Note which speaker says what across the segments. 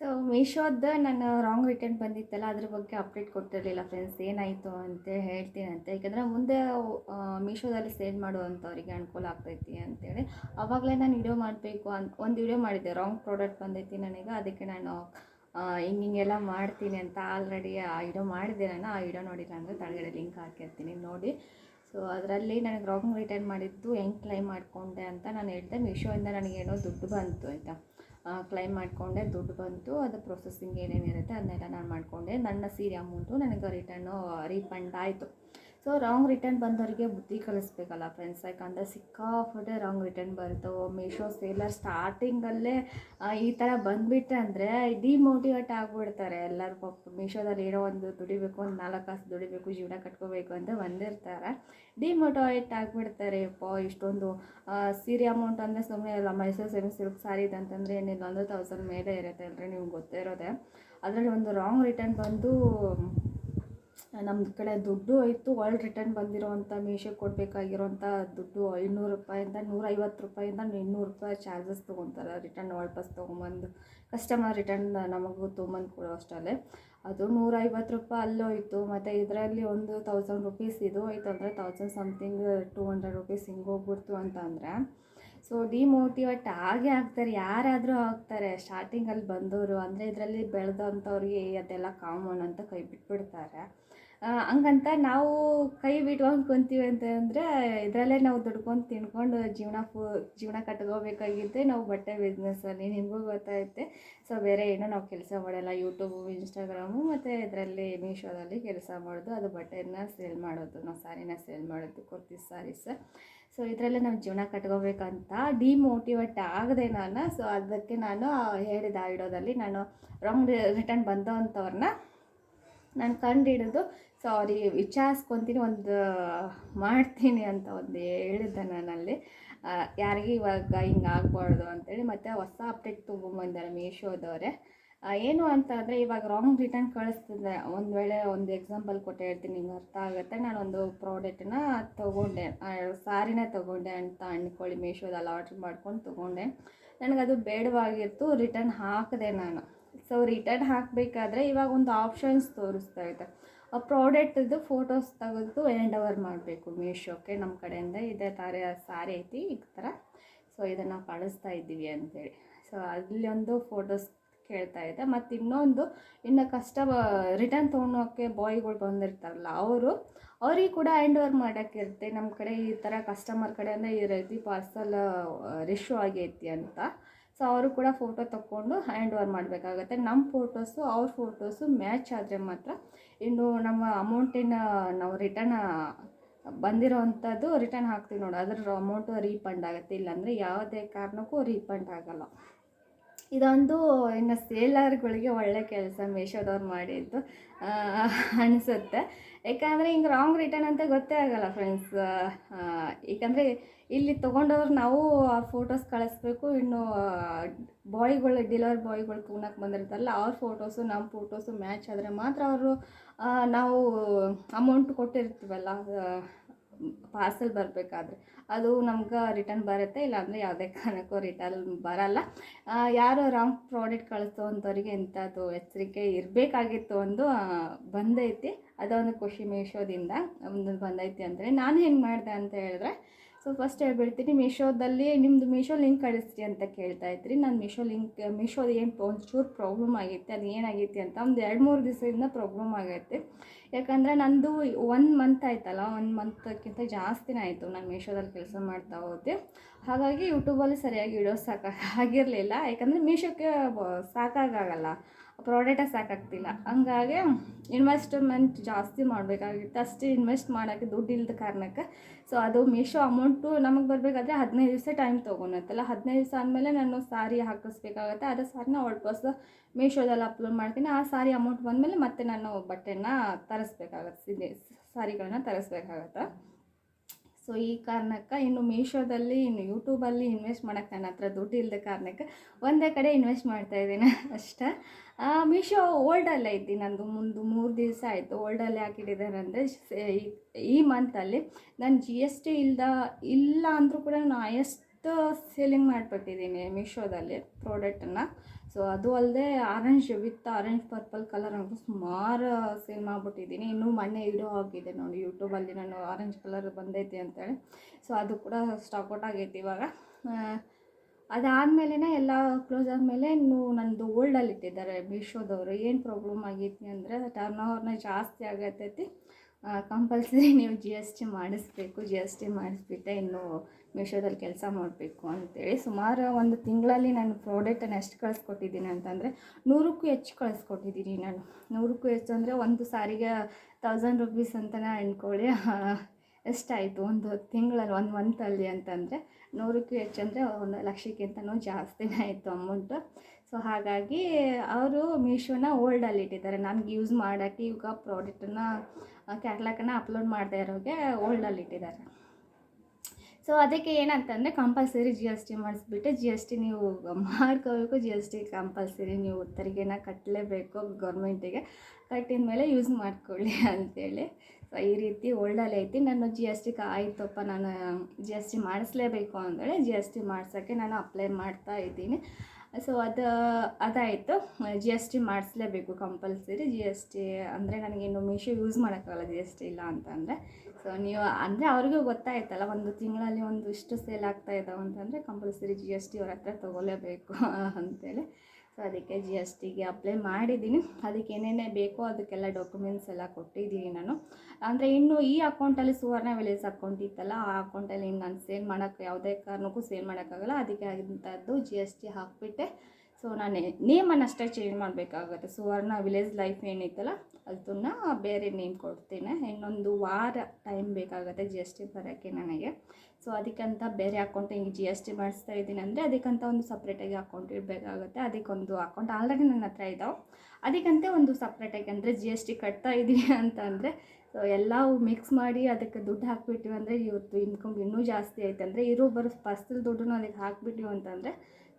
Speaker 1: So ಮೀಶೋದ ನಾನು wrong return ಬಂದಿತ್ತಲ್ಲ, ಅದ್ರ ಬಗ್ಗೆ ಅಪ್ಡೇಟ್ ಕೊಡ್ತಿರಲಿಲ್ಲ ಫ್ರೆಂಡ್ಸ್ ಏನಾಯಿತು ಅಂತ ಹೇಳ್ತೀನಂತೆ ಯಾಕಂದರೆ ಮುಂದೆ ಮೀಶೋದಲ್ಲಿ ಸೇಲ್ ಮಾಡುವಂಥವ್ರಿಗೆ ಅನುಕೂಲ ಆಗ್ತೈತಿ ಅಂತೇಳಿ ಆವಾಗಲೇ ನಾನು ವಿಡಿಯೋ ಮಾಡಬೇಕು ಅಂತ ಒಂದು ವಿಡಿಯೋ ಮಾಡಿದ್ದೆ. ರಾಂಗ್ ಪ್ರಾಡಕ್ಟ್ ಬಂದೈತಿ ನನಗೆ, ಅದಕ್ಕೆ ನಾನು ಹಿಂಗೆ ಹಿಂಗೆಲ್ಲ ಮಾಡ್ತೀನಿ ಅಂತ ಆಲ್ರೆಡಿ ಆ ವಿಡಿಯೋ ಮಾಡಿದ್ದೆ ನಾನು. ಆ ವಿಡಿಯೋ ನೋಡಿಲ್ಲ ಅಂದರೆ ತಳಗಡೆ ಲಿಂಕ್ ಹಾಕಿರ್ತೀನಿ. ನೋಡಿ. ಸೊ ಅದರಲ್ಲಿ ನನಗೆ ರಾಂಗ್ ರಿಟರ್ನ್ ಮಾಡಿದ್ದು ಹೆಂಗೆ ಕ್ಲೈಮ್ ಮಾಡಿಕೊಂಡೆ ಅಂತ ನಾನು ಹೇಳಿದೆ ಮೀಶೋಯಿಂದ ನನಗೇನೋ ದುಡ್ಡು ಬಂತು ಆಯಿತಾ? ಕ್ಲೈಮ್ ಮಾಡಿಕೊಂಡೆ, ದುಡ್ಡು ಬಂತು, ಅದು ಪ್ರೊಸೆಸಿಂಗ್ ಏನೇನಿರುತ್ತೆ ಅದನ್ನೆಲ್ಲ ನಾನು ಮಾಡಿಕೊಂಡೆ. ನನ್ನ ಸೀರೆ ಅಮೌಂಟು ನನಗೆ ರಿಟರ್ನು ರೀಫಂಡ್ ಆಯಿತು. ಸೊ ರಾಂಗ್ ರಿಟರ್ನ್ ಬಂದವರಿಗೆ ಬುದ್ಧಿ ಕಲಿಸ್ಬೇಕಲ್ಲ ಫ್ರೆಂಡ್ಸ್ ಯಾಕಂದರೆ ಸಿಕ್ಕಾಪಟ್ಟೆ ರಾಂಗ್ ರಿಟರ್ನ್ ಬರ್ತವೆ ಮೀಶೋ ಸೇಲರ್ ಸ್ಟಾರ್ಟಿಂಗಲ್ಲೇ ಈ ಥರ ಬಂದುಬಿಟ್ಟೆ ಅಂದರೆ ಡಿಮೋಟಿವೇಟ್ ಆಗಿಬಿಡ್ತಾರೆ. ಎಲ್ಲರೂ ಪಾಪ ಮೀಶೋದಲ್ಲಿ ಏನೋ ಒಂದು ದುಡಿಬೇಕು, ಒಂದು ನಾಲ್ಕು ಕಾಸು ದುಡಿಬೇಕು, ಜೀವನ ಕಟ್ಕೋಬೇಕು ಅಂತ ಬಂದಿರ್ತಾರೆ. ಡಿಮೋಟಿವೇಟ್ ಆಗಿಬಿಡ್ತಾರೆ. ಯಪ್ಪ, ಇಷ್ಟೊಂದು ಸೀರೆ ಅಮೌಂಟ್ ಅಂದರೆ ಸುಮ್ಮನೆ ಇಲ್ಲ ಮೈಸೂರು ಸೆಮಿ ಸಿಲ್ಕ್ ಸಾರಿ ಅಂತಂದರೆ ಏನಿಲ್ಲ, ಒಂದು ತೌಸಂಡ್ ಮೇಲೆ ಇರುತ್ತೆ. ಅಂದರೆ ನಿಮ್ಗೆ ಗೊತ್ತೇ ಇರೋದೆ ಅದರಲ್ಲಿ ಒಂದು ರಾಂಗ್ ರಿಟರ್ನ್ ಬಂದು ನಮ್ಮ ಕಡೆ ದುಡ್ಡು ಆಯಿತು ವರ್ಲ್ಡ್ ರಿಟರ್ನ್ ಬಂದಿರೋವಂಥ ಮೀಶೋಗೆ ಕೊಡಬೇಕಾಗಿರೋಂಥ ದುಡ್ಡು ಐನೂರು ರೂಪಾಯಿಂದ ನೂರೈವತ್ತು ರೂಪಾಯಿಂದ ಇನ್ನೂರು ರೂಪಾಯಿ ಚಾರ್ಜಸ್ ತೊಗೊತಾರೆ ರಿಟರ್ನ್ ವಾಪಸ್ ತೊಗೊಂಬಂದು. ಕಸ್ಟಮರ್ ರಿಟರ್ನ್ ನಮಗೂ ತೊಗೊಂಬಂದು ಕೊಡೋ ಅಷ್ಟರಲ್ಲೇ ಅದು ನೂರೈವತ್ತು ರೂಪಾಯಿ ಅಲ್ಲೋಯಿತು ಮತ್ತು ಇದರಲ್ಲಿ ಒಂದು ತೌಸಂಡ್ ರುಪೀಸ್ ಇದು ಹೋಯ್ತು ಅಂದರೆ thousand something two hundred rupees ಹಿಂಗೆ ಹೋಗ್ಬಿಡ್ತು ಅಂತ ಅಂದರೆ ಸೊ ಡಿಮೋಟಿವೇಟ್ ಆಗೇ ಆಗ್ತಾರೆ, ಯಾರಾದರೂ ಆಗ್ತಾರೆ. ಸ್ಟಾರ್ಟಿಂಗಲ್ಲಿ ಬಂದವರು, ಅಂದರೆ ಇದರಲ್ಲಿ ಬೆಳೆದಂಥವ್ರಿಗೆ ಅದೆಲ್ಲ ಕಾಮನ್ ಅಂತ ಕೈ ಬಿಟ್ಬಿಡ್ತಾರೆ. ಹಂಗಂತ ನಾವು ಕೈ ಬಿಟ್ಕೊಂಡು ಕುಂತೀವಿ ಅಂತಂದರೆ ಇದರಲ್ಲೇ ನಾವು ದುಡ್ಕೊಂಡು ತಿನ್ಕೊಂಡು ಜೀವನ ಫು, ಜೀವನ ಕಟ್ಕೋಬೇಕಾಗಿದ್ದೆ. ನಾವು ಬಟ್ಟೆ ಬಿಸ್ನೆಸ್ಸಲ್ಲಿ ನಿಮಗೂ ಗೊತ್ತೈತೆ ಸೊ ಬೇರೆ ಏನೂ ನಾವು ಕೆಲಸ ಮಾಡಲ್ಲ. ಯೂಟ್ಯೂಬು ಇನ್ಸ್ಟಾಗ್ರಾಮು ಮತ್ತು ಇದರಲ್ಲಿ ಮೀಶೋದಲ್ಲಿ ಕೆಲಸ ಮಾಡೋದು. ಅದು ಬಟ್ಟೆನ ಸೇಲ್ ಮಾಡೋದು ನಾವು ಸಾರಿನ ಸೇಲ್ ಮಾಡೋದು, ಕುರ್ತಿ ಸಾರೀಸ್ ಸೊ ಇದರಲ್ಲೇ ನಾವು ಜೀವನ ಕಟ್ಕೋಬೇಕಂತ ಡಿಮೋಟಿವೇಟ್ ಆಗದೆ ನಾನು. ಸೊ ಅದಕ್ಕೆ ನಾನು ಹೇಳಿದ ಆ ವಿಡಿಯೋದಲ್ಲಿ ನಾನು ರಾಂಗ್ ರಿಟರ್ನ್ ಬಂದಂಥವ್ರನ್ನ ನಾನು ಕಂಡು ಹಿಡಿದು ಸಾರಿ ವಿಚಾರಿಸ್ಕೊತೀನಿ, ಒಂದು ಮಾಡ್ತೀನಿ ಅಂತ ಒಂದು ಹೇಳಿದ್ದೆ ನಾನಲ್ಲಿ ಯಾರಿಗೆ ಇವಾಗ ಹಿಂಗೆ ಆಗಬಾರ್ದು ಅಂತೇಳಿ ಮತ್ತು ಹೊಸ ಅಪ್ಡೇಟ್ ತೊಗೊಂಬಂದಾರೆ ಮೀಶೋದವರೇ. ಏನು ಅಂತ ಅಂದರೆ ಇವಾಗ ರಾಂಗ್ ರಿಟರ್ನ್ ಕಳಿಸ್ತಿದ್ದೆ ಒಂದು ವೇಳೆ ಒಂದು ಎಕ್ಸಾಂಪಲ್ ಕೊಟ್ಟು ಹೇಳ್ತೀನಿ ನಿಮ್ಗೆ ಅರ್ಥ ಆಗುತ್ತೆ. ನಾನೊಂದು ಪ್ರಾಡಕ್ಟನ್ನ ತೊಗೊಂಡೆ. ಸಾರಿನೇ ತೊಗೊಂಡೆ ಅಂತ ಅಂದ್ಕೊಳ್ಳಿ, ಮೀಶೋದಲ್ಲಿ ಆರ್ಡ್ರ್ ಮಾಡ್ಕೊಂಡು ತೊಗೊಂಡೆ. ನನಗದು ಬೇಡವಾಗಿತ್ತು ರಿಟರ್ನ್ ಹಾಕಿದೆ ನಾನು. ಸೊ ರಿಟರ್ನ್ ಹಾಕಬೇಕಾದ್ರೆ ಇವಾಗ ಒಂದು ಆಪ್ಷನ್ಸ್ ತೋರಿಸ್ತಾ ಇದೆ. ಪ್ರಾಡಕ್ಟ್ದು ಫೋಟೋಸ್ ತೆಗೆದು ಹ್ಯಾಂಡ್ ಓವರ್ ಮಾಡಬೇಕು ಮೀಶೋಕ್ಕೆ ನಮ್ಮ ಕಡೆಯಿಂದ. ಇದೇ ಥರ ಸಾರಿ ಐತಿ, ಈ ಥರ ಸೊ ಇದನ್ನು ಕಳಿಸ್ತಾ ಇದ್ದೀವಿ ಅಂತೇಳಿ. ಸೊ ಅಲ್ಲಿ ಒಂದು ಫೋಟೋಸ್ ಕೇಳ್ತಾ ಇದೆ ಮತ್ತು ಇನ್ನೊಂದು, ಇನ್ನು ಕಷ್ಟ ರಿಟರ್ನ್ ತೊಗೊಳೋಕ್ಕೆ ಬಾಯ್ಗಳು ಬಂದಿರ್ತಾರಲ್ಲ, ಅವರು, ಅವ್ರಿಗೆ ಕೂಡ ಹ್ಯಾಂಡ್ ಓವರ್ ಮಾಡೋಕ್ಕಿರುತ್ತೆ ನಮ್ಮ ಕಡೆ ಈ ಥರ ಕಸ್ಟಮರ್ ಕಡೆಯಿಂದ ಈ ರೀತಿ ಪಾರ್ಸಲ್ ರಿಶ್ಯೂ ಆಗೈತಿ ಅಂತ. ಸೊ ಅವರು ಕೂಡ ಫೋಟೋ ತಕ್ಕೊಂಡು ಹ್ಯಾಂಡ್ ಓವರ್ ಮಾಡಬೇಕಾಗತ್ತೆ. ನಮ್ಮ ಫೋಟೋಸು ಅವ್ರ ಫೋಟೋಸು ಮ್ಯಾಚ್ ಆದರೆ ಮಾತ್ರ ಇನ್ನು ನಮ್ಮ ಅಮೌಂಟಿನ ನಾವು ರಿಟರ್ನ್ ಬಂದಿರೋ ಅಂಥದ್ದು ರಿಟರ್ನ್ ಹಾಕ್ತೀವಿ ನೋಡಿ. ಅದ್ರ ಅಮೌಂಟು ರೀಫಂಡ್ ಆಗುತ್ತೆ. ಇಲ್ಲಾಂದರೆ ಯಾವುದೇ ಕಾರಣಕ್ಕೂ ರೀಫಂಡ್ ಆಗಲ್ಲ. ಇದೊಂದು ಇನ್ನು ಸೇಲರ್ಗಳಿಗೆ ಒಳ್ಳೆ ಕೆಲಸ ಮೀಶೋದವ್ರು ಮಾಡಿದ್ದು ಅನಿಸುತ್ತೆ. ಯಾಕಂದರೆ ಹಿಂಗೆ ರಾಂಗ್ ರಿಟರ್ನ್ ಅಂತ ಗೊತ್ತೇ ಆಗಲ್ಲ ಫ್ರೆಂಡ್ಸ್ ಏಕೆಂದರೆ ಇಲ್ಲಿ ತೊಗೊಂಡವ್ರು ನಾವು ಆ ಫೋಟೋಸ್ ಕಳಿಸ್ಬೇಕು. ಇನ್ನು ಬಾಯ್ಗಳು ಡಿಲವರ್ ಬಾಯ್ಗಳು ತೊಗೊಳಕ್ಕೆ ಬಂದಿರ್ತಾರಲ್ಲ, ಅವ್ರ ಫೋಟೋಸು ನಮ್ಮ ಫೋಟೋಸು ಮ್ಯಾಚ್ ಆದರೆ ಮಾತ್ರ ಅವರು ನಾವು ಅಮೌಂಟ್ ಕೊಟ್ಟಿರ್ತೀವಲ್ಲ ಪಾರ್ಸೆಲ್ ಬರಬೇಕಾದ್ರೆ. ಅದು ನಮ್ಗೆ ರಿಟರ್ನ್ ಬರುತ್ತೆ, ಇಲ್ಲಾಂದರೆ ಯಾವುದೇ ಕಾರಣಕ್ಕೂ ರಿಟರ್ನ್ ಬರಲ್ಲ. ಯಾರು ರಾಂಗ್ ಪ್ರಾಡಕ್ಟ್ ಕಳಿಸೋ ಅಂಥವ್ರಿಗೆ ಇಂಥದ್ದು ಎಚ್ಚರಿಕೆ ಇರಬೇಕಾಗಿತ್ತು ಒಂದು ಬಂದೈತಿ. ಅದೊಂದು ಖುಷಿ ಮೀಶೋದಿಂದ ಒಂದು ಬಂದೈತಿ ಅಂದರೆ ನಾನು ಹೆಂಗೆ ಮಾಡಿದೆ ಅಂತ ಹೇಳಿದ್ರೆ ಸೊ ಫಸ್ಟ್ ಹೇಳ್ಬಿಡ್ತೀನಿ ಮೀಶೋದಲ್ಲಿ ನಿಮ್ಮದು ಮೀಶೋ ಲಿಂಕ್ ಕಳಿಸ್ರಿ ಅಂತ ಕೇಳ್ತಾ ಇದ್ರಿ. ನಾನು ಮೀಶೋ ಲಿಂಕ್ ಮೀಶೋದು ಏನು ಒಂಚೂರು ಪ್ರಾಬ್ಲಮ್ ಆಗೈತೆ, ಅದು ಏನಾಗೈತಿ ಅಂತ ಒಂದು ಎರಡು ಮೂರು ದಿವಸದಿಂದ ಪ್ರಾಬ್ಲಮ್ ಆಗೈತೆ. ಯಾಕಂದರೆ ನಂದು ಒನ್ ಮಂತ್ ಆಯ್ತಲ್ಲ ಒನ್ ಮಂತ್ಕ್ಕಿಂತ ಜಾಸ್ತಿನ ಆಯಿತು ನಾನು ಮೀಶೋದಲ್ಲಿ ಕೆಲಸ ಮಾಡ್ತಾ ಹೋದೆ. ಹಾಗಾಗಿ ಯೂಟ್ಯೂಬಲ್ಲಿ ಸರಿಯಾಗಿ ಇಡೋ ಸಾಕಾಗಿರಲಿಲ್ಲ ಯಾಕಂದರೆ ಮೀಶೋಕ್ಕೆ ಸಾಕಾಗಲ್ಲ ಪ್ರಾಡಕ್ಟೇ ಸಾಕಾಗ್ತಿಲ್ಲ. ಹಂಗಾಗಿ ಇನ್ವೆಸ್ಟ್ಮೆಂಟ್ ಜಾಸ್ತಿ ಮಾಡಬೇಕಾಗಿತ್ತು. ಅಷ್ಟು ಇನ್ವೆಸ್ಟ್ ಮಾಡೋಕ್ಕೆ ದುಡ್ಡು ಇಲ್ಲದ ಕಾರಣಕ್ಕೆ. ಸೊ ಅದು ಮೀಶೋ ಅಮೌಂಟು ನಮಗೆ ಬರಬೇಕಾದ್ರೆ ಹದಿನೈದು ದಿವಸ ಟೈಮ್ ತೊಗೊಳತ್ತಲ್ಲ. ಹದಿನೈದು ದಿವಸ ಆದಮೇಲೆ ನಾನು ಸಾರಿ ಹಾಕಿಸ್ಬೇಕಾಗತ್ತೆ. ಅದೇ ಸಾರಿನ ವಾಪಸ್ ಮೀಶೋದಲ್ಲಿ ಅಪ್ಲೋಡ್ ಮಾಡ್ತೀನಿ. ಆ ಸಾರಿ ಅಮೌಂಟ್ ಬಂದಮೇಲೆ ಮತ್ತೆ ನಾನು ಬಟ್ಟೆನ ತರಿಸ್ಬೇಕಾಗತ್ತೆ. ಸಾರಿಗಳನ್ನ ತರಿಸ್ಬೇಕಾಗತ್ತೆ. ಸೊ ಈ ಕಾರಣಕ್ಕೆ ಇನ್ನು ಮೀಶೋದಲ್ಲಿ ಇನ್ನು ಯೂಟ್ಯೂಬಲ್ಲಿ ಇನ್ವೆಸ್ಟ್ ಮಾಡೋಕ್ಕೆ ನನ್ನ ಹತ್ರ ದುಡ್ಡು ಇಲ್ಲದ ಕಾರಣಕ್ಕೆ ಒಂದೇ ಕಡೆ ಇನ್ವೆಸ್ಟ್ ಮಾಡ್ತಾ ಇದ್ದೀನಿ. ಅಷ್ಟೇ. ಮೀಶೋ ಓಲ್ಡಲ್ಲೇ ಐತಿ ನಂದು ಮುಂದೆ ಮೂರು ದಿವಸ ಆಯಿತು ಓಲ್ಡಲ್ಲೇ ಹಾಕಿಟ್ಟಿದ್ದಾರೆ ಅಂದರೆ ಈ ಮಂತಲ್ಲಿ ನಾನು ಜಿ ಎಸ್ ಟಿ ಇಲ್ದ, ಇಲ್ಲ ಅಂದರೂ ಕೂಡ ನಾನು ಹೈಯೆಸ್ಟ್ ಸೇಲಿಂಗ್ ಮಾಡಿಬಿಟ್ಟಿದ್ದೀನಿ ಮೀಶೋದಲ್ಲಿ ಪ್ರಾಡಕ್ಟನ್ನು ಸೊ ಅದು ಅಲ್ಲದೆ orange with orange purple colour ಅಂತ ಸುಮಾರು ಸೇಲ್ ಮಾಡಿಬಿಟ್ಟಿದ್ದೀನಿ. ಇನ್ನೂ ಮೊನ್ನೆ ಇಡೋ ಆಗಿದೆ ನೋಡಿ ಯೂಟ್ಯೂಬಲ್ಲಿ ನಾನು ಆರೆಂಜ್ ಕಲರ್ ಬಂದೈತಿ ಅಂತೇಳಿ. ಸೊ ಅದು ಕೂಡ ಸ್ಟಾಕ್ ಔಟ್ ಆಗೈತಿ ಇವಾಗ. ಅದಾದಮೇಲೆ ಎಲ್ಲ ಕ್ಲೋಸ್ ಆದಮೇಲೆ ಇನ್ನು ನಂದು ಓಲ್ಡಲ್ಲಿ ಇಟ್ಟಿದ್ದಾರೆ ಮೀಶೋದವರು. ಏನು ಪ್ರಾಬ್ಲಮ್ ಆಗೈತಿ ಅಂದರೆ ಟರ್ನ್ ಓವರ್ನ ಜಾಸ್ತಿ ಆಗತ್ತೈತಿ ಕಂಪಲ್ಸರಿ ನೀವು ಜಿ ಎಸ್ ಟಿ ಮಾಡಿಸ್ಬೇಕು ಜಿ ಎಸ್ ಟಿ ಮಾಡಿಸ್ಬಿಟ್ಟೆ ಇನ್ನು ಮೀಶೋದಲ್ಲಿ ಕೆಲಸ ಮಾಡಬೇಕು ಅಂತೇಳಿ ಸುಮಾರು ಒಂದು ತಿಂಗಳಲ್ಲಿ ನಾನು ಪ್ರಾಡಕ್ಟನ್ನು ಎಷ್ಟು ಕಳಿಸ್ಕೊಟ್ಟಿದ್ದೀನಿ ಅಂತಂದರೆ ನೂರಕ್ಕೂ ಹೆಚ್ಚು ಕಳಿಸ್ಕೊಟ್ಟಿದ್ದೀನಿ ನಾನು. ನೂರಕ್ಕೂ ಹೆಚ್ಚು ಅಂದರೆ ಒಂದು ಸಾರಿಗೆ ತೌಸಂಡ್ ರುಪೀಸ್ ಅಂತಲೇ ಅಂದ್ಕೊಳ್ಳಿ ಎಷ್ಟಾಯಿತು ಒಂದು ತಿಂಗಳಲ್ಲಿ, ಒಂದು ಮಂತಲ್ಲಿ ಅಂತಂದರೆ ನೂರಕ್ಕೂ ಹೆಚ್ಚು ಅಂದರೆ ಒಂದು ಲಕ್ಷಕ್ಕಿಂತನೂ ಜಾಸ್ತಿನೇ ಆಯಿತು ಅಮೌಂಟು ಸೊ ಹಾಗಾಗಿ ಅವರು ಮೀಶೋನ ಓಲ್ಡಲ್ಲಿ ಇಟ್ಟಿದ್ದಾರೆ. ನನಗೆ ಯೂಸ್ ಮಾಡೋಕ್ಕೆ ಈಗ ಪ್ರಾಡಕ್ಟನ್ನ ಕ್ಯಾಟ್ಲಾಕನ್ನು ಅಪ್ಲೋಡ್ ಮಾಡದೇ ಇರೋರಿಗೆ ಓಲ್ಡಲ್ಲಿ ಇಟ್ಟಿದ್ದಾರೆ. ಸೊ ಅದಕ್ಕೆ ಏನಂತಂದರೆ ಕಂಪಲ್ಸರಿ ಜಿ ಎಸ್ ಟಿ ಮಾಡಿಸ್ಬಿಟ್ಟು ಜಿ ಎಸ್ ಟಿ ನೀವು ಮಾಡ್ಕೋಬೇಕು. ಜಿ ಎಸ್ ಟಿ ಕಂಪಲ್ಸರಿ ನೀವು ತೆರಿಗೆನ ಕಟ್ಟಲೇಬೇಕು ಗೌರ್ಮೆಂಟಿಗೆ ಕಟ್ಟಿದ ಮೇಲೆ ಯೂಸ್ ಮಾಡ್ಕೊಳ್ಳಿ ಅಂತೇಳಿ. ಈ ರೀತಿ ಓಲ್ಡಲ್ಲಿ ಐತಿ. ನಾನು ಜಿ ಎಸ್ ಟಿ ಆಯ್ತಪ್ಪ, ನಾನು ಜಿ ಎಸ್ ಟಿ ಮಾಡಿಸ್ಲೇಬೇಕು ಅಂದೇಳಿ ಜಿ ಎಸ್ ಟಿ ಮಾಡ್ಸೋಕ್ಕೆ ನಾನು ಅಪ್ಲೈ ಮಾಡ್ತಾ ಇದ್ದೀನಿ. ಸೊ ಅದು, ಅದಾಯಿತು. ಜಿ ಎಸ್ ಟಿ ಮಾಡಿಸ್ಲೇಬೇಕು ಕಂಪಲ್ಸರಿ ಜಿ ಎಸ್ ಟಿ ಅಂದರೆ ನನಗಿನ್ನು ಮೀಶೋ ಯೂಸ್ ಮಾಡೋಕ್ಕಾಗಲ್ಲ ಜಿ ಎಸ್ ಟಿ ಇಲ್ಲ ಅಂತಂದರೆ. ಸೊ ನೀವು, ಅಂದರೆ ಅವ್ರಿಗೂ ಗೊತ್ತಾಯ್ತಲ್ಲ, ಒಂದು ತಿಂಗಳಲ್ಲಿ ಒಂದು ಇಷ್ಟು ಸೇಲ್ ಆಗ್ತಾ ಇದ್ದಾವೆ ಅಂತಂದರೆ ಕಂಪಲ್ಸರಿ ಜಿ ಎಸ್ ಟಿ ಅವ್ರ ಹತ್ರ ತೊಗೊಳ್ಳೇಬೇಕು ಅಂತೇಳಿ. ಸೊ ಅದಕ್ಕೆ ಜಿ ಎಸ್ ಟಿಗೆ ಅಪ್ಲೈ ಮಾಡಿದ್ದೀನಿ. ಅದಕ್ಕೆ ಏನೇನೇ ಬೇಕೋ ಅದಕ್ಕೆಲ್ಲ ಡಾಕ್ಯುಮೆಂಟ್ಸ್ ಎಲ್ಲ ಕೊಟ್ಟಿದ್ದೀನಿ ನಾನು. ಅಂದರೆ ಇನ್ನು ಈ ಅಕೌಂಟಲ್ಲಿ ಸುವರ್ಣ ವಿಲೇಜ್ ಅಕೌಂಟ್ ಇತ್ತಲ್ಲ, ಆ ಅಕೌಂಟಲ್ಲಿ ಇನ್ನು ನಾನು ಸೇಲ್ ಮಾಡೋಕ್ಕೆ ಯಾವುದೇ ಕಾರಣಕ್ಕೂ ಸೇಲ್ ಮಾಡೋಕ್ಕಾಗಲ್ಲ ಅದಕ್ಕೆ ಅಂಥದ್ದು ಜಿ ಎಸ್ ಟಿ ಹಾಕಿಬಿಟ್ಟೆ. ಸೊ ನಾನು ನೇಮನ್ನು ಅಷ್ಟೇ ಚೇಂಜ್ ಮಾಡಬೇಕಾಗುತ್ತೆ. ಸುವರ್ಣ ವಿಲೇಜ್ ಲೈಫ್ ಏನಿತ್ತಲ್ಲ ಅದನ್ನು ಬೇರೆ ನೇಮ್ ಕೊಡ್ತೀನಿ. ಇನ್ನೊಂದು ವಾರ ಟೈಮ್ ಬೇಕಾಗುತ್ತೆ ಜಿ ಎಸ್ ಟಿ ಬರೋಕ್ಕೆ ನನಗೆ. ಸೊ ಅದಕ್ಕಂತ ಬೇರೆ ಅಕೌಂಟ್ ಹಿಂಗೆ ಜಿ ಎಸ್ ಟಿ ಮಾಡಿಸ್ತಾ ಇದ್ದೀನಿ ಅಂದರೆ ಅದಕ್ಕಂತ ಒಂದು ಸಪ್ರೇಟಾಗಿ ಅಕೌಂಟ್ ಇಡಬೇಕಾಗುತ್ತೆ. ಅದಕ್ಕೊಂದು ಅಕೌಂಟ್ ಆಲ್ರೆಡಿ ನನ್ನ ಹತ್ರ ಇದ್ದಾವೆ ಅದಕ್ಕಂತೆ ಒಂದು ಸಪ್ರೇಟಾಗಿ ಅಂದರೆ ಜಿ ಎಸ್ ಟಿ ಕಟ್ತಾ ಇದ್ದೀನಿ ಅಂತ ಅಂದರೆ ಸೊ ಎಲ್ಲವೂ ಮಿಕ್ಸ್ ಮಾಡಿ ಅದಕ್ಕೆ ದುಡ್ಡು ಹಾಕ್ಬಿಟ್ಟಿವಿ ಅಂದರೆ ಇವತ್ತು ಇನ್ಕಮ್ ಇನ್ನೂ ಜಾಸ್ತಿ ಆಯ್ತು ಅಂದರೆ, ಇರೋ ಬರೋ ಫಸ್ಟಲ್ಲಿ ದುಡ್ಡನ್ನು ಅದಕ್ಕೆ ಹಾಕ್ಬಿಟ್ಟಿವಿ ಅಂತಂದರೆ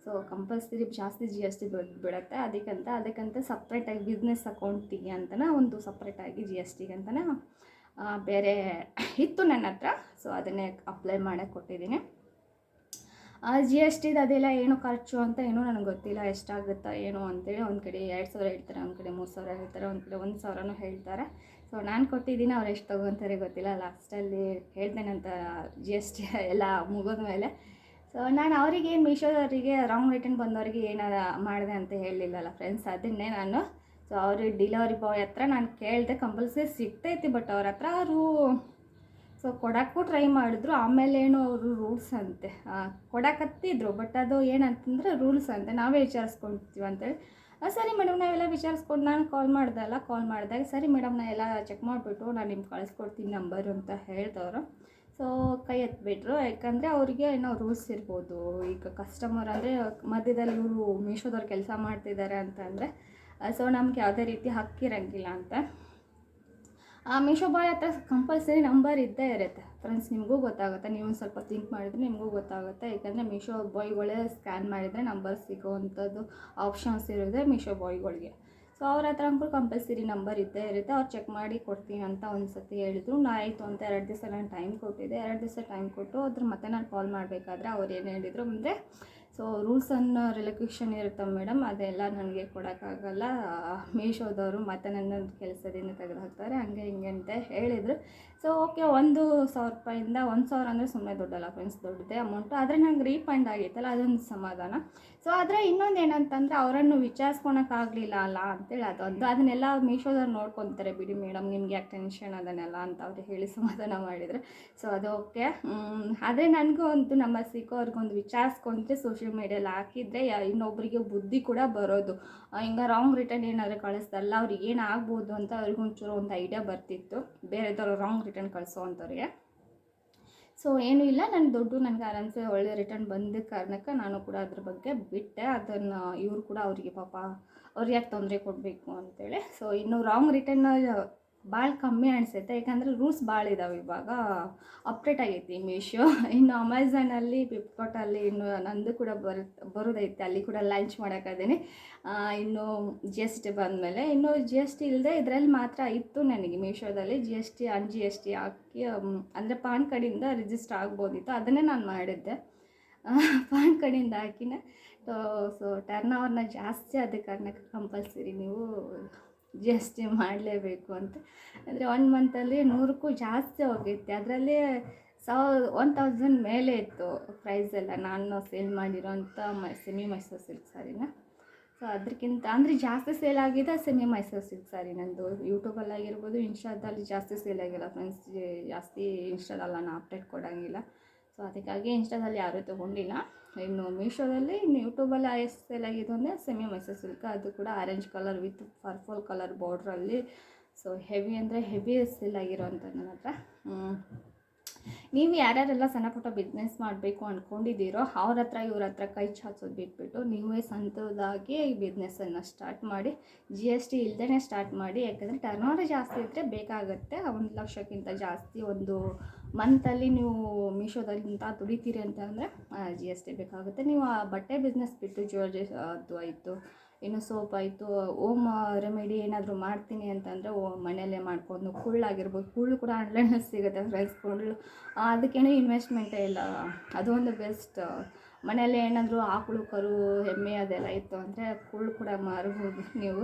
Speaker 1: ಸೊ ಕಂಪಲ್ಸರಿ ಜಾಸ್ತಿ ಜಿ ಎಸ್ ಟಿ ಬಿಡುತ್ತೆ. ಅದಕ್ಕಂತ ಅದಕ್ಕಂತ ಸಪ್ರೇಟಾಗಿ ಬಿಸ್ನೆಸ್ ಅಕೌಂಟಿಗೆ ಅಂತಲೇ ಒಂದು ಸಪ್ರೇಟಾಗಿ ಜಿ ಎಸ್ ಟಿಗೆ ಅಂತಲೇ ಬೇರೆ ಇತ್ತು ನನ್ನ ಹತ್ರ. ಸೊ ಅದನ್ನೇ ಅಪ್ಲೈ ಮಾಡೋಕ್ಕೆ ಕೊಟ್ಟಿದ್ದೀನಿ. ಜಿ ಎಸ್ ಟಿದು ಅದೆಲ್ಲ ಏನು ಖರ್ಚು ಅಂತ ಏನೂ ನನಗೆ ಗೊತ್ತಿಲ್ಲ. ಎಷ್ಟಾಗುತ್ತಾ ಏನು ಅಂತೇಳಿ ಒಂದು ಕಡೆ ಎರಡು ಸಾವಿರ ಹೇಳ್ತಾರೆ, ಒಂದು ಕಡೆ ಮೂರು ಸಾವಿರ ಹೇಳ್ತಾರೆ, ಒಂದು ಕಡೆ ಒಂದು ಸಾವಿರನೂ ಹೇಳ್ತಾರೆ. ಸೊ ನಾನು ಕೊಟ್ಟಿದ್ದೀನಿ. ಅವ್ರು ಎಷ್ಟು ತೊಗೊತಾರೆ ಗೊತ್ತಿಲ್ಲ. ಲಾಸ್ಟಲ್ಲಿ ಹೇಳ್ತೇನಂತ ಜಿ ಎಸ್ ಟಿ ಎಲ್ಲ ಮುಗಿದ ಮೇಲೆ ಸೊ ನಾನು ಅವರಿಗೆ ಮೀಶೋದವರಿಗೆ ರಾಂಗ್ ರಿಟರ್ನ್ ಬಂದವರಿಗೆ ಏನಾರ ಮಾಡಿದೆ ಅಂತ ಹೇಳಿಲ್ಲಲ್ಲ ಫ್ರೆಂಡ್ಸ್ ಅದನ್ನೇ ನಾನು ಸೊ ಅವರು ಡಿಲಿವರಿ ಬಾಯ್ ಹತ್ರ ನಾನು ಕೇಳಿದೆ ಕಂಪಲ್ಸರಿ ಸಿಗ್ತೈತಿ ಬಟ್ ಅವ್ರ ಹತ್ರ ಅವರು ಸೊ ಕೊಡೋಕ್ಕೂ ಟ್ರೈ ಮಾಡಿದ್ರು, ಆಮೇಲೆ ಏನು ಅವರು ರೂಲ್ಸ್ ಅಂತೆ. ಕೊಡಕತ್ತಿದ್ರು ಬಟ್ ಅದು ಏನಂತಂದ್ರೆ ರೂಲ್ಸ್ ಅಂತೆ. ನಾವೇ ವಿಚಾರಿಸ್ಕೊಳ್ತೀವಿ ಅಂತೇಳಿ. ಸರಿ ಮೇಡಮ್ ನಾವೆಲ್ಲ ವಿಚಾರಿಸ್ಕೊಂಡು, ನಾನು ಕಾಲ್ ಮಾಡ್ದಲ್ಲ ಕಾಲ್ ಮಾಡಿದಾಗ, ಸರಿ ಮೇಡಮ್ ನಾ ಎಲ್ಲ ಚೆಕ್ ಮಾಡಿಬಿಟ್ಟು ನಾನು ನಿಮ್ಗೆ ಕಳಿಸ್ಕೊಡ್ತೀನಿ ನಂಬರು ಅಂತ ಹೇಳ್ದವರು. ಸೊ ಕೈ ಎತ್ಬಿಟ್ರು ಯಾಕಂದರೆ ಅವರಿಗೆ ಏನೋ ರೂಲ್ಸ್ ಇರ್ಬೋದು. ಈಗ ಕಸ್ಟಮರ್ ಅಂದರೆ ಮಧ್ಯದಲ್ಲಿ ಇವರು ಮೀಶೋದವ್ರು ಕೆಲಸ ಮಾಡ್ತಿದ್ದಾರೆ ಅಂತಂದರೆ ಸೊ ನಮ್ಗೆ ಯಾವುದೇ ರೀತಿ ಹಕ್ಕಿರಂಗಿಲ್ಲ ಅಂತ. ಆ, ಮೀಶೋ ಬಾಯ್ ಹತ್ರ ಕಂಪಲ್ಸರಿ ನಂಬರ್ ಇದ್ದೇ ಇರುತ್ತೆ. ಫ್ರೆಂಡ್ಸ್ ನಿಮಗೂ ಗೊತ್ತಾಗುತ್ತೆ. ನೀವು ಒಂದು ಸ್ವಲ್ಪ ಥಿಂಕ್ ಮಾಡಿದ್ರೆ ನಿಮಗೂ ಗೊತ್ತಾಗುತ್ತೆ. ಯಾಕಂದರೆ ಮೀಶೋ ಬಾಯ್ಗಳೇ ಸ್ಕ್ಯಾನ್ ಮಾಡಿದರೆ ನಂಬರ್ ಸಿಗೋವಂಥದ್ದು ಆಪ್ಷನ್ಸ್ ಇರೋದೇ ಮೀಶೋ ಬಾಯ್ಗಳಿಗೆ. ಸೊ ಅವ್ರ ಹತ್ರ ಅಂಕೂ ಕಂಪಲ್ಸರಿ ನಂಬರ್ ಇದ್ದೇ ಇರುತ್ತೆ. ಅವ್ರು ಚೆಕ್ ಮಾಡಿ ಕೊಡ್ತೀನಿ ಅಂತ ಒಂದು ಸತಿ ಹೇಳಿದ್ರು. ನಾ ಆಯಿತು ಅಂತ ಎರಡು ದಿವಸ ನಾನು ಟೈಮ್ ಕೊಟ್ಟಿದ್ದೆ. ಎರಡು ದಿವಸ ಟೈಮ್ ಕೊಟ್ಟು ಅದ್ರ ಮತ್ತೆ ನಾನು ಕಾಲ್ ಮಾಡಬೇಕಾದ್ರೆ ಅವ್ರು ಏನು ಹೇಳಿದರು ಅಂದರೆ ಸೊ ರೂಲ್ಸ್ ಆ್ಯಂಡ್ ರಿಲಕ್ಯೂಷನ್ ಇರುತ್ತೆ ಮೇಡಮ್ ಅದೆಲ್ಲ ನನಗೆ ಕೊಡೋಕ್ಕಾಗಲ್ಲ. ಮೀಶೋದವರು ಮತ್ತೆ ನನ್ನ ಕೆಲಸದಿಂದ ತೆಗೆದು ಹಾಕ್ತಾರೆ ಹಂಗೆ ಹಿಂಗೆ ಅಂತ ಹೇಳಿದರು. ಸೊ ಓಕೆ ಒಂದು ಸಾವಿರ ರೂಪಾಯಿಂದ ಒಂದು ಸಾವಿರ ಅಂದರೆ ಸುಮ್ಮನೆ ದೊಡ್ಡಲ್ಲ ಫ್ರೆಂಡ್ಸ್ ದೊಡ್ಡದೇ ಅಮೌಂಟು ಆದರೆ ನಂಗೆ ರೀಫಂಡ್ ಆಗಿತ್ತಲ್ಲ, ಅದೊಂದು ಸಮಾಧಾನ. ಸೊ ಆದರೆ ಇನ್ನೊಂದು ಏನಂತಂದರೆ ಅವರನ್ನು ವಿಚಾರಿಸ್ಕೊಳಕ್ಕಾಗಲಿಲ್ಲ ಅಲ್ಲ ಅಂತೇಳಿ ಅದೊಂದು ಅದನ್ನೆಲ್ಲ ಮೀಶೋದವ್ರು ನೋಡ್ಕೊತಾರೆ ಬಿಡಿ ಮೇಡಮ್, ನಿಮ್ಗೆ ಯಾಕೆ ಟೆನ್ಷನ್ ಅದನ್ನೆಲ್ಲ ಅಂತ ಅವ್ರು ಹೇಳಿ ಸಮಾಧಾನ ಮಾಡಿದರೆ. ಸೊ ಅದು ಓಕೆ ಆದರೆ ನನಗೂ ಒಂದು ನಮ್ಮ ಅವ್ರಿಗೊಂದು ವಿಚಾರಿಸ್ಕೊಂಡ್ರೆ ಸೋಷಿಯಲ್ ಮೀಡಿಯಲ್ಲಿ ಹಾಕಿದರೆ ಇನ್ನೊಬ್ಬರಿಗೆ ಬುದ್ಧಿ ಕೂಡ ಬರೋದು. ಹಿಂಗೆ ರಾಂಗ್ ರಿಟರ್ನ್ ಏನಾದರೂ ಕಳಿಸ್ತಾರಲ್ಲ ಅವ್ರಿಗೆ ಏನಾಗ್ಬೋದು ಅಂತ ಅವ್ರಿಗೊಂಚೂರು ಒಂದು ಐಡಿಯಾ ಬರ್ತಿತ್ತು. ಬೇರೆದವರು ರಾಂಗ್ ರಿಟರ್ನ್ ಕಳಿಸೋ ಅಂಥವ್ರಿಗೆ ಸೊ ಏನೂ ಇಲ್ಲ. ನನ್ನ ದುಡ್ಡು ನನಗೆ ಆರಾಮ್ಸೆ ಒಳ್ಳೆ ರಿಟರ್ನ್ ಬಂದ ಕಾರಣಕ್ಕೆ ನಾನು ಕೂಡ ಅದ್ರ ಬಗ್ಗೆ ಬಿಟ್ಟೆ. ಅದನ್ನು ಇವರು ಕೂಡ ಅವರಿಗೆ ಪಾಪ ಅವ್ರಿಗೆ ಯಾಕೆ ತೊಂದರೆ ಕೊಡಬೇಕು ಅಂತೇಳಿ. ಸೊ ಇನ್ನು ರಾಂಗ್ ರಿಟರ್ನ್ ಭಾಳ ಕಮ್ಮಿ ಅನಿಸುತ್ತೆ. ಯಾಕಂದರೆ ರೂಲ್ಸ್ ಭಾಳ ಇದಾವೆ ಇವಾಗ. ಅಪ್ಡೇಟ್ ಆಗೈತಿ ಮೀಶೋ ಇನ್ನು ಅಮೆಝಾನಲ್ಲಿ ಫ್ಲಿಪ್ಕಾರ್ಟಲ್ಲಿ ಇನ್ನು ನಂದು ಕೂಡ ಬರು, ಬರೋದೈತೆ. ಅಲ್ಲಿ ಕೂಡ ಲಾಂಚ್ ಮಾಡೋಕ್ಕಾದೇನೆ ಇನ್ನು ಜಿ ಎಸ್ ಟಿ ಬಂದಮೇಲೆ ಇನ್ನು ಜಿ ಎಸ್ ಟಿ ಇಲ್ಲದೆ ಇದರಲ್ಲಿ ಮಾತ್ರ ಇತ್ತು ನನಗೆ ಮೀಶೋದಲ್ಲಿ ಜಿ ಎಸ್ ಟಿ ಅನ್ ಜಿ ಎಸ್ ಟಿ ಹಾಕಿ ಅಂದರೆ ಪಾನ್ ಕಾರ್ಡಿಂದ ರಿಜಿಸ್ಟರ್ ಆಗ್ಬೋದಿತ್ತು. ಅದನ್ನೇ ನಾನು ಮಾಡಿದ್ದೆ. ಪಾನ್ ಕಾರ್ಡಿಂದ ಹಾಕಿನೇ. ಸೊ ಟರ್ನ್ ಓವರ್ನ ಜಾಸ್ತಿ ಆದ ಕಾರಣಕ್ಕೆ ಕಂಪಲ್ಸರಿ ನೀವು ಜಿ ಎಸ್ ಟಿ ಮಾಡಲೇಬೇಕು ಅಂತ. ಅಂದರೆ ಒನ್ ಮಂತಲ್ಲಿ ನೂರಕ್ಕೂ ಜಾಸ್ತಿ ಹೋಗೈತೆ. ಅದರಲ್ಲಿ ಸಾವಿರ ಒನ್ ತೌಸಂಡ್ ಮೇಲೆ ಇತ್ತು ಪ್ರೈಸ್ ಎಲ್ಲ. ನಾನು ಸೇಲ್ ಮಾಡಿರೋಂಥ ಮ ಸೆಮಿ ಮೈಸೂರು ಸಿಲ್ಕ್ ಸ್ಯಾರಿನ ಸೊ ಅದಕ್ಕಿಂತ ಅಂದರೆ ಜಾಸ್ತಿ ಸೇಲ್ ಆಗಿದೆ ಸೆಮಿ ಮೈಸೂರು ಸಿಲ್ಕ್ ಸಾರಿ ನಂದು. ಯೂಟ್ಯೂಬಲ್ಲಿ ಆಗಿರ್ಬೋದು ಇನ್ಸ್ಟಾದಲ್ಲಿ ಜಾಸ್ತಿ ಸೇಲ್ ಆಗಿಲ್ಲ ಫ್ರೆಂಡ್ಸ್ ಜಾಸ್ತಿ ಇನ್ಸ್ಟಾದಲ್ಲಿ ನಾನು ಅಪ್ಡೇಟ್ ಕೊಡೋಂಗಿಲ್ಲ. ಸೊ ಅದಕ್ಕಾಗಿ ಇನ್ಸ್ಟಾದಲ್ಲಿ ಯಾರೂ ತೊಗೊಂಡಿಲ್ಲ. ಇನ್ನು ಮೀಶೋದಲ್ಲಿ ಇನ್ನು ಯೂಟ್ಯೂಬಲ್ಲಿ ಎಷ್ಟು ಸೇಲ್ ಆಗಿದೆ ಅಂದರೆ ಸೆಮಿ ಮೈಸೂರು ಸಿಲ್ಕ್, ಅದು ಕೂಡ orange colour with purple colour ಬಾರ್ಡ್ರಲ್ಲಿ so heavy ಅಂದರೆ ಹೆವಿ ಸೇಲ್ ಅಂತ ನನ್ನ ಹತ್ರ. ನೀವು ಯಾರ್ಯಾರೆಲ್ಲ ಸಣ್ಣ ಪುಟ್ಟ ಬಿಸ್ನೆಸ್ ಮಾಡಬೇಕು ಅಂದ್ಕೊಂಡಿದ್ದೀರೋ ಅವ್ರ ಹತ್ರ, ಇವ್ರ ಹತ್ರ ಕೈ ಚಾಚೋದು ಬಿಟ್ಬಿಟ್ಟು ನೀವೇ ಸ್ವಂತದಾಗಿ ಈ ಬಿಸ್ನೆಸ್ಸನ್ನು ಸ್ಟಾರ್ಟ್ ಮಾಡಿ ಜಿ ಎಸ್ ಟಿ ಇಲ್ದೇ ಸ್ಟಾರ್ಟ್ ಮಾಡಿ, ಯಾಕಂದರೆ ಟರ್ನ್ ಓವರ್ ಜಾಸ್ತಿ ಇದ್ದರೆ ಬೇಕಾಗುತ್ತೆ. ಒಂದು ಲಕ್ಷಕ್ಕಿಂತ ಜಾಸ್ತಿ ಒಂದು ಮಂತಲ್ಲಿ ನೀವು ಮೀಶೋದಲ್ಲಿಂತ ದುಡಿತೀರಿ ಅಂತ ಅಂದರೆ ಜಿ ಎಸ್ ಟಿ ಬೇಕಾಗುತ್ತೆ. ನೀವು ಆ ಬಟ್ಟೆ ಬಿಸ್ನೆಸ್ ಬಿಟ್ಟು ಜ್ಯುವೆಲ್ರಿ ಅದು ಆಯಿತು. ಇನ್ನು ಸೋಪ್ ಆಯಿತು, ಓಮ್ ರೆಮಿಡಿ ಏನಾದರೂ ಮಾಡ್ತೀನಿ ಅಂತಂದರೆ ಓ ಮನೆಯಲ್ಲೇ ಮಾಡ್ಕೊಂಡು ಕುಳ್ಳಾಗಿರ್ಬೋದು ಕುಳ್ಳು ಕೂಡ ಆನ್ಲೈನಲ್ಲಿ ಸಿಗುತ್ತೆ ಫ್ರೆಂಡ್ಸ್ ಕುಳ್ಳು. ಅದಕ್ಕೇನೂ ಇನ್ವೆಸ್ಟ್ಮೆಂಟೇ ಇಲ್ಲ. ಅದು ಒಂದು ಬೆಸ್ಟ್ ಮನೆಯಲ್ಲೇ ಏನಾದರೂ ಆಕಳು, ಕರು, ಎಮ್ಮೆ ಅದೆಲ್ಲ ಇತ್ತು ಅಂದರೆ ಕುಳ್ಳು ಕೂಡ ಮಾರ್ಬೋದು ನೀವು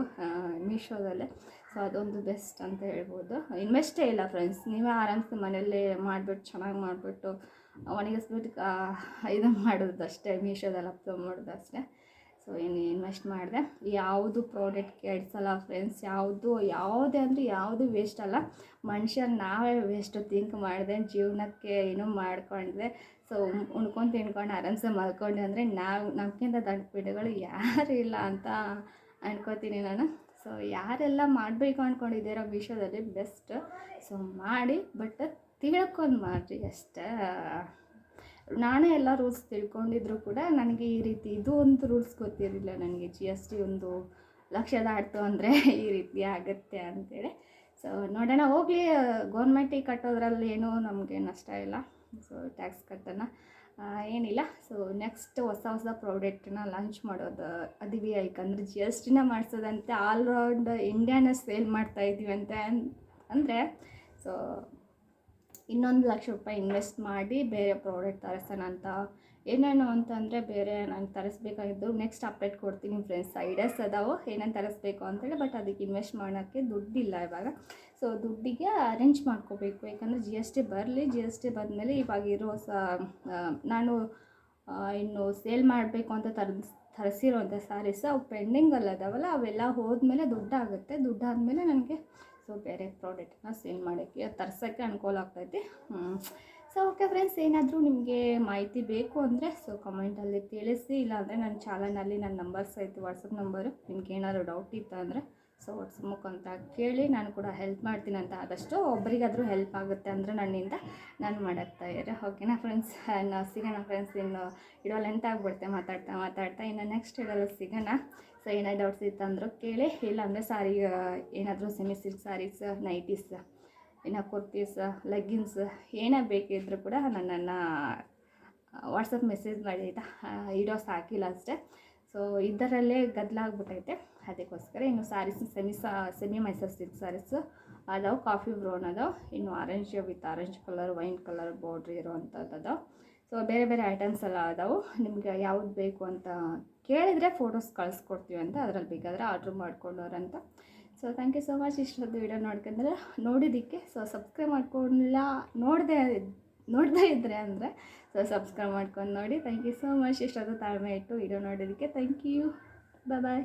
Speaker 1: ಮೀಶೋದಲ್ಲೇ ಸೊ ಅದೊಂದು ಬೆಸ್ಟ್ ಅಂತ ಹೇಳ್ಬೋದು. ಇನ್ವೆಸ್ಟೇ ಇಲ್ಲ ಫ್ರೆಂಡ್ಸ್ ನೀವೇ ಆರಾಮ್ಸೆ ಮನೆಯಲ್ಲೇ ಮಾಡಿಬಿಟ್ಟು, ಚೆನ್ನಾಗಿ ಮಾಡಿಬಿಟ್ಟು, ಒಣಗಿಸ್ಬಿಟ್ಟು ಇದು ಮಾಡೋದು ಅಷ್ಟೇ ಮೀಶೋದಲ್ಲಿ ಅಪ್ಲೋಡ್ ಮಾಡೋದು ಅಷ್ಟೇ ಸೊ ಏನು ಇನ್ವೆಸ್ಟ್ ಮಾಡಿದೆ. ಯಾವುದು ಪ್ರಾಡಕ್ಟ್ ಕೆಡ್ಸಲ್ಲ ಫ್ರೆಂಡ್ಸ್ ಯಾವುದು, ಯಾವುದೇ ಅಂದರೆ ಯಾವುದು ವೇಸ್ಟ್ ಅಲ್ಲ. ಮನುಷ್ಯ ನಾವೇ ವೇಸ್ಟ್ ಥಿಂಕ್ ಮಾಡಿದೆ, ಜೀವನಕ್ಕೆ ಏನು ಮಾಡ್ಕೊಂಡ್ರೆ ಸೊ ಉಣ್ಕೊಂಡು ತಿನ್ಕೊಂಡು ಆರಾಮ್ಸೆ ಮಲ್ಕೊಂಡೆ ಅಂದರೆ ನಾವು ನಮಗಿಂತ ಪೀಡೆಗಳು ಯಾರು ಇಲ್ಲ ಅಂತ ಅನ್ಕೋತೀನಿ ನಾನು. ಸೊ ಯಾರೆಲ್ಲ ಮಾಡಬೇಕು ಅಂದ್ಕೊಂಡಿದ್ದೀರೋ ವಿಷಯದಲ್ಲಿ ಬೆಸ್ಟ್ ಸೊ ಮಾಡಿ ಬಟ್ ತಿಳ್ಕೊಂಡು ಮಾಡಿರಿ ಅಷ್ಟೇ. ನಾನೇ ಎಲ್ಲ ರೂಲ್ಸ್ ತಿಳ್ಕೊಂಡಿದ್ರು ಕೂಡ ನನಗೆ ಈ ರೀತಿ ಇದು ಒಂದು ರೂಲ್ಸ್ ಗೊತ್ತಿರಲಿಲ್ಲ ನನಗೆ ಜಿ ಎಸ್ ಟಿ ಒಂದು ಲಕ್ಷದಾಡ್ತು ಅಂದರೆ ಈ ರೀತಿ ಆಗುತ್ತೆ ಅಂತೇಳಿ. ಸೊ ನೋಡೋಣ, ಹೋಗಲಿ ಗೌರ್ಮೆಂಟಿಗೆ ಕಟ್ಟೋದ್ರಲ್ಲಿ ಏನೂ ನಮಗೆ ನಷ್ಟ ಇಲ್ಲ. ಸೊ ಟ್ಯಾಕ್ಸ್ ಕಟ್ಟೋಣ. ಏನಿಲ್ಲ. ಸೊ ನೆಕ್ಸ್ಟ್ ಹೊಸ ಹೊಸ ಪ್ರಾಡಕ್ಟನ್ನ ಲಾಂಚ್ ಮಾಡೋದು, ಅದೀವಿ ಯಾಕಂದರೆ ಜಿ ಎಸ್ ಟಿನ ಮಾಡಿಸೋದಂತೆ ಆಲ್ರೌಂಡ್ ಇಂಡಿಯಾನ ಸೇಲ್ ಮಾಡ್ತಾ ಇದ್ದೀವಿ ಅಂತ ಅಂದರೆ ಸೊ ಇನ್ನೊಂದು ಲಕ್ಷ ರೂಪಾಯಿ ಇನ್ವೆಸ್ಟ್ ಮಾಡಿ ಬೇರೆ ಪ್ರಾಡಕ್ಟ್ ತರಿಸೋಣ ಅಂತ. ಏನೇನು ಅಂತಂದರೆ ಬೇರೆ ನಾನು ತರಿಸ್ಬೇಕಾಗಿದ್ದು ನೆಕ್ಸ್ಟ್ ಅಪ್ಡೇಟ್ ಕೊಡ್ತೀನಿ ಫ್ರೆಂಡ್ಸ್ ಐಡಿಯಾಸ್ ಅದಾವೆ, ಏನೇನು ತರಿಸ್ಬೇಕು ಅಂತೇಳಿ ಬಟ್ ಅದಕ್ಕೆ ಇನ್ವೆಸ್ಟ್ ಮಾಡೋಕ್ಕೆ ದುಡ್ಡಿಲ್ಲ ಇವಾಗ. ಸೊ ದುಡ್ಡಿಗೆ ಅರೇಂಜ್ ಮಾಡ್ಕೋಬೇಕು. ಯಾಕಂದರೆ ಜಿ ಎಸ್ ಟಿ ಬರಲಿ ಜಿ ಎಸ್ ಟಿ ಬಂದಮೇಲೆ ಇವಾಗಿರೋ ಸ ನಾನು ಇನ್ನು ಸೇಲ್ ಮಾಡಬೇಕು ಅಂತ ತರಿಸ್ ತರಿಸಿರೋಂಥ ಸ್ಯಾರೀಸ್ ಅವು ಪೆಂಡಿಂಗಲ್ಲಿ ಅದಾವಲ್ಲ, ಅವೆಲ್ಲ ಹೋದ್ಮೇಲೆ ದುಡ್ಡಾಗುತ್ತೆ. ದುಡ್ಡಾದಮೇಲೆ ನನಗೆ ಸೊ ಬೇರೆ ಪ್ರಾಡಕ್ಟ್ನ ಸೇಲ್ ಮಾಡೋಕ್ಕೆ ತರ್ಸೋಕ್ಕೆ ಅನುಕೂಲ ಆಗ್ತೈತಿ. ಸೊ ಓಕೆ ಫ್ರೆಂಡ್ಸ್ ಏನಾದರೂ ನಿಮಗೆ ಮಾಹಿತಿ ಬೇಕು ಅಂದರೆ ಸೊ ಕಮೆಂಟಲ್ಲಿ ತಿಳಿಸಿ, ಇಲ್ಲಾಂದರೆ ನನ್ನ ಚಾನಲ್ನಲ್ಲಿ ನನ್ನ ನಂಬರ್ಸ್ ಐತೆ ವಾಟ್ಸಪ್ ನಂಬರು ನಿಮ್ಗೆ ಏನಾದರೂ ಡೌಟ್ ಇತ್ತು ಅಂದರೆ ಸೊ ಮುಖ ಅಂತ ಕೇಳಿ ನಾನು ಕೂಡ ಹೆಲ್ಪ್ ಮಾಡ್ತೀನಿ ಅಂತ ಆದಷ್ಟು ಒಬ್ರಿಗಾದರೂ ಹೆಲ್ಪ್ ಆಗುತ್ತೆ ಅಂದರೆ ನನ್ನಿಂದ ನಾನು ಮಾಡಾಕ್ತಾ ಇದ್ದಾರೆ ಓಕೆನಾ ಫ್ರೆಂಡ್ಸ್ ನಾ ಸಿಗೋಣ ಫ್ರೆಂಡ್ಸ್ ಇನ್ನು ಇಡೋ ಲೆಂತ್ ಆಗಿಬಿಡುತ್ತೆ ಮಾತಾಡ್ತಾ ಮಾತಾಡ್ತಾ. ಇನ್ನು ನೆಕ್ಸ್ಟ್ ಇಡೋಲ್ಲ ಸಿಗೋಣ. ಸೊ ಏನೇ ಡೌಟ್ಸ್ ಇತ್ತು ಅಂದರೂ ಕೇಳಿ, ಇಲ್ಲಾಂದರೆ ಸಾರಿ ಏನಾದರೂ ಸೆಮಿ ಸಿಲ್ಕ್ ಸಾರೀಸ್ ನೈಟೀಸ್ ಇನ್ನು ಕುರ್ತೀಸ್ ಲೆಗ್ಗಿನ್ಸ್ ಏನೇ ಬೇಕಿದ್ದರೂ ಕೂಡ ನನ್ನನ್ನು ವಾಟ್ಸಪ್ ಮೆಸೇಜ್ ಮಾಡಿ ಆಯಿತಾ ಇಡೋ ಸಾಕಿಲ್ಲ ಅಷ್ಟೇ. ಸೊ ಇದರಲ್ಲೇ ಗದ್ದಲಾಗ್ಬಿಟ್ಟೈತೆ ಅದಕ್ಕೋಸ್ಕರ ಇನ್ನು ಸ್ಯಾರೀಸ್ ಸೆಮಿ ಸಾ, ಸೆಮಿ ಮೈಸೂರು ಸಿಲ್ಕ್ ಸ್ಯಾರೀಸ್ ಅದಾವೆ ಕಾಫಿ ಬ್ರೌನ್ ಅದಾವೆ, ಇನ್ನು orange with orange colour wine colour border ಇರೋವಂಥದ್ದು ಅದಾವೆ. ಸೊ ಬೇರೆ ಬೇರೆ ಐಟಮ್ಸ್ ಎಲ್ಲ ಅದಾವೆ. ನಿಮ್ಗೆ ಯಾವ್ದು ಬೇಕು ಅಂತ ಕೇಳಿದರೆ ಫೋಟೋಸ್ ಕಳಿಸ್ಕೊಡ್ತೀವಿ ಅಂತ ಅದರಲ್ಲಿ ಬೇಕಾದರೆ order ಮಾಡ್ಕೊಂಡವ್ರಂತ. So thank you so much ಇಷ್ಟೊಂದು ವೀಡಿಯೋ ನೋಡ್ಕೊಂಡ್ರೆ ನೋಡಿದ್ದಕ್ಕೆ ಸೊ ಸಬ್ಸ್ಕ್ರೈಬ್ ಮಾಡ್ಕೊಂಡಿಲ್ಲ ನೋಡದೆ, ನೋಡದೇ ಇದ್ದರೆ ಅಂದರೆ ಸೊ ಸಬ್ಸ್ಕ್ರೈಬ್ ಮಾಡ್ಕೊಂಡು ನೋಡಿ. ಥ್ಯಾಂಕ್ ಯು ಸೋ ಮಚ್ ಇಷ್ಟೊಂದು ತಾಳ್ಮೆ ಇಟ್ಟು ವೀಡಿಯೋ ನೋಡೋದಕ್ಕೆ ಥ್ಯಾಂಕ್ ಯು ಬಾಯ್